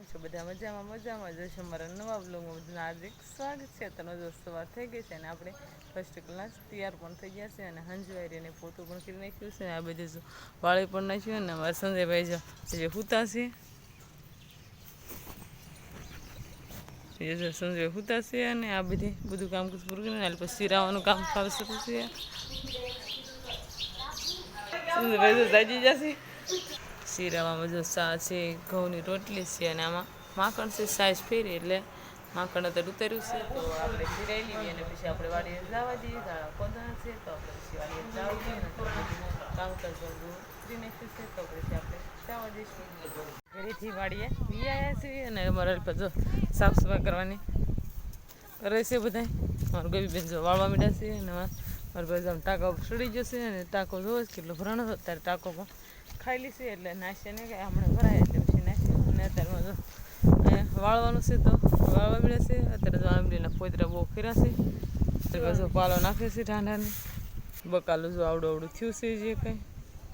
કેમ છો? બધા મજામાં? મજામાં જશો મારા નવા બ્લોગમાં બધાનું હાર્દિક સ્વાગત છે. તનો દોસ્તો સવાર થઈ ગઈ છે અને આપણે ફર્સ્ટ ક્લાસ તૈયાર પણ થઈ ગયા છે અને હંજવારી અને પોતું પણ કરી નાખ્યું છે. આ બધું વાળી પણ નાખ્યું અને અમારા સંજયભાઈ જો જે હુતા છે. સંજય હુતા છે અને આ બધી બધું કામ પૂરું કરીને પછી સિરાવાનું કામ ચાલુ શરૂ છે સંજયભાઈ તો જાજી જશે. શીરામાં જો સા છે, ઘઉંની રોટલી છે અને આમાં માખણ છે, સાઈઝ ફેરી એટલે માખણ અત્યારે ઉતર્યું છે. તો આપણે ફેરાઈ લઈએ અને પછી આપણે વાડીએ જવા દઈએ દાણા કોંદા છે, તો આપણે પછી વાડીએ જવા દઈએ અને બધું કામકાજ બધું કરી નાખ્યું છે, તો પછી આપણે જવા દઈશું ઘરેથી વાડીએ વી આવ્યા છીએ અને અમારા જો સાફ સફાઈ કરવાની કરે છે બધા મારું ગોબી બેન જો વાળવા મીડ્યા છે અને મારા ભાઈ ટાંકો સડી જશે અને ટાંકો જોવો કેટલો ભરાણો અત્યારે ટાંકો પણ ખાઈ છે એટલે નાશે ને કે હમણાં ભરાય એટલે પછી નાખી અને અત્યારમાં જો અહીંયા વાળવાનું છે તો વાળવા મળે છે. અત્યારે જો આંબલીના પોતરા બહુ ફેરા છે. એટલે પાલો નાખે છે ઠાંડાને બકાલું જો આવડું આવડું થયું છે જે કંઈ.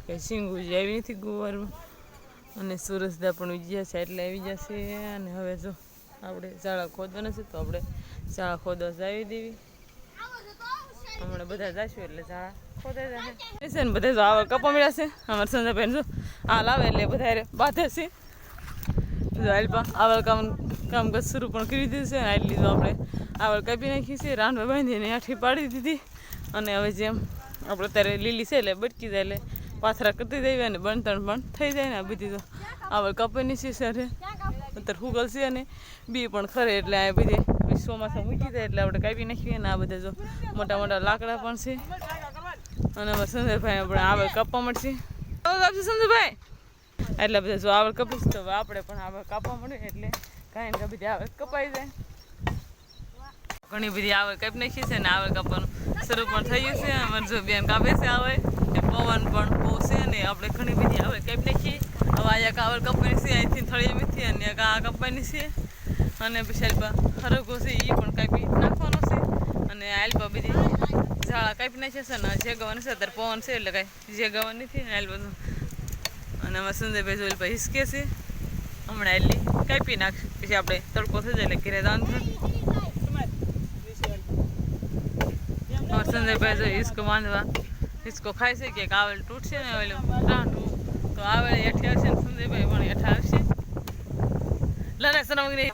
કંઈ શીંગું જે આવી નથી ગુવારમાં. અને સુરસદા પણ ઉજ્યા છે એટલે આવી જશે અને હવે જો આપણે ઝાડા ખોદવાના છે તો આપણે ઝાડા ખોદવા જાવી દેવી. હમણાં બધા જશું એટલે ઝાડા. છે ને બધા જો આવડ કપા મળ્યા છે. અમારા સંજાબેન જો આ લાવે એટલે બધા બાધે છે. જો હાલપા આવડ કામ કામકાજ શરૂ પણ કરી દીધું છે આટલી જો આપણે આવડ કાપી નાખી છે રાંધવા બાંધીને આઠી પાડી દીધી. અને હવે જેમ આપણે અત્યારે લીલી છે એટલે બટકી જાય એટલે પાથરા કરતી દેવી અને બણતણ પણ થઈ જાય ને આ બધી તો. આવડ કપાઈની છે સર. અત્યારે ફૂગલ છે અને બી પણ ખરે એટલે આ બધી ચોમાસા મૂકી જાય એટલે આપણે કાપી નાખીએ અને આ બધા જો મોટા મોટા લાકડા પણ છે. અને અમારા સંજયભાઈ આપણે આવડ કાપવા મળશે. કાપશે સુંદરભાઈ એટલે બધા જો આવડ કપીશ તો આપણે પણ આવડ કાપવા મળે એટલે કાંઈ ને બધી આવડ કપાઈ જાય. ઘણી બધી આવડ કાપી નાખી છે ને આવડ કાપવાનું શરૂ પણ થઈ ગયું છે. અમારે બેન કાપે છે આવે પવન પણ બહુ છે ને આપણે ઘણી બધી આવડ કાપી નાખીએ હવે આ એક આવડ કપાની છે, અહીંથી થળી મીથી અને આ કપાઈની છે. અને પછી હરગો છે એ પણ કાપી નાખવાનો છે. અને આલ્પા બધી ઝાડા કાપી નાખ્યા છે ને, જે ગવાનું છે અત્યારે પવન છે એટલે કાંઈ જે ગવાનું નથી ને આલ્પા અને અમારા જોઈ ભાઈ હિસકે છે. હમણાં એટલી કાપી નાખ પછી આપણે તડકો થઈ જાય એટલે ઘેરે દાન થાય સંજયભાઈ જો હિસકો બાંધવા. હિસકો ખાય છે કે કાવલ તૂટશે ને ઓલું? ટાંટું તો આવે એઠે આવશે ને સુંદરભાઈ, પણ એઠા આવશે. લરે સનમગરી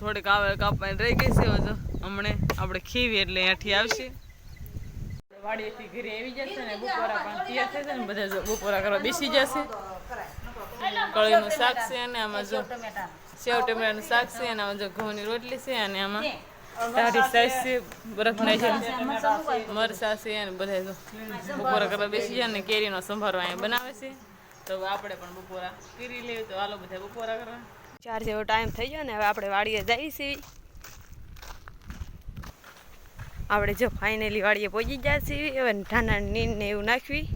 થોડીક આવે કાપવાની રહી ગઈ છે હવે જો હમણે આપણે ખીવી એટલે અહીંયાથી આવશે. વાડીએથી ઘરે આવી જશે ને બપોરા પણ તૈયાર થઈ જાય ને બધા બપોરા કરવા બેસી જશે. કળીનું શાક છે અને આમાં જો સેવ ટમેટાનું શાક છે અને આમાં જો ઘઉંની રોટલી છે અને આમાં તારી સાઈઝ છે બરફ નાખી મરસા છે અને બધા જો બપોરા કરવા બેસી જાય ને કેરીનો સંભારો અહીંયા બનાવે છે. તો આપણે પણ બપોરા કરી લેવી તો હાલો બધા બપોરા કરવા. ચાર જેવો ટાઈમ થઈ ગયો ને હવે આપણે વાડીએ જઈએ છીએ. આપણે જો ફાઇનલી વાળીએ પહોંચી છીએ. હવે ઠાના નીન ને એવું નાખવી.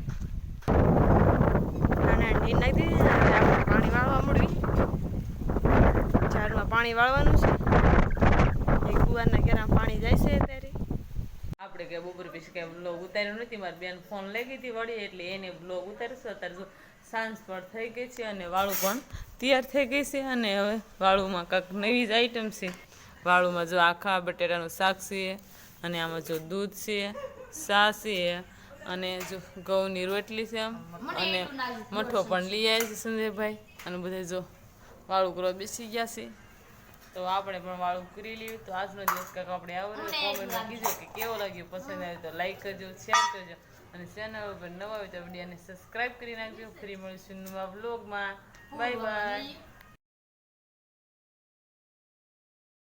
ઠાના નીન નાખી દીધી આપણે પાણી વાળવા મળવી ઝાડમાં પાણી વાળવાનું છે. એ કુવારના ઘેરા પાણી જાય છે અત્યારે. આપણે કે બપોર પછી કે બ્લોગ ઉતાર્યો નથી. મારી બેન ફોન લઈ ગઈ હતી વળી, એટલે એને બ્લોગ ઉતારીશું. અત્યારે જો સાંજ પણ થઈ ગઈ છે અને વાળું પણ તૈયાર થઈ ગઈ છે. અને હવે વાળુમાં કાંઈક નવી જ આઈટમ છે. વાળુમાં જો આખા બટેટાનું શાક છે. અને આમાં જો દૂધ છે સા છે અને જો ઘઉંની રોટલી છે આમ. અને મઠો પણ લઈ આવ્યા છે સંજયભાઈ અને બધા જો વાળું કરવા બેસી ગયા છે. તો આપણે પણ વાળું કરી લેવું તો આજનો દિવસ કાંક આપણે આવો કોમેન્ટમાં કીધું કે કેવો લાગ્યો? પસંદ આવ્યો તો લાઈક કરજો શેર કરજો. અને ચેનલ ઉપર નવા હોય તો વિડીયોને સબસ્ક્રાઈબ કરી નાખજો. ફ્રી મળીશું નવા વ્લોગમાં બાય બાય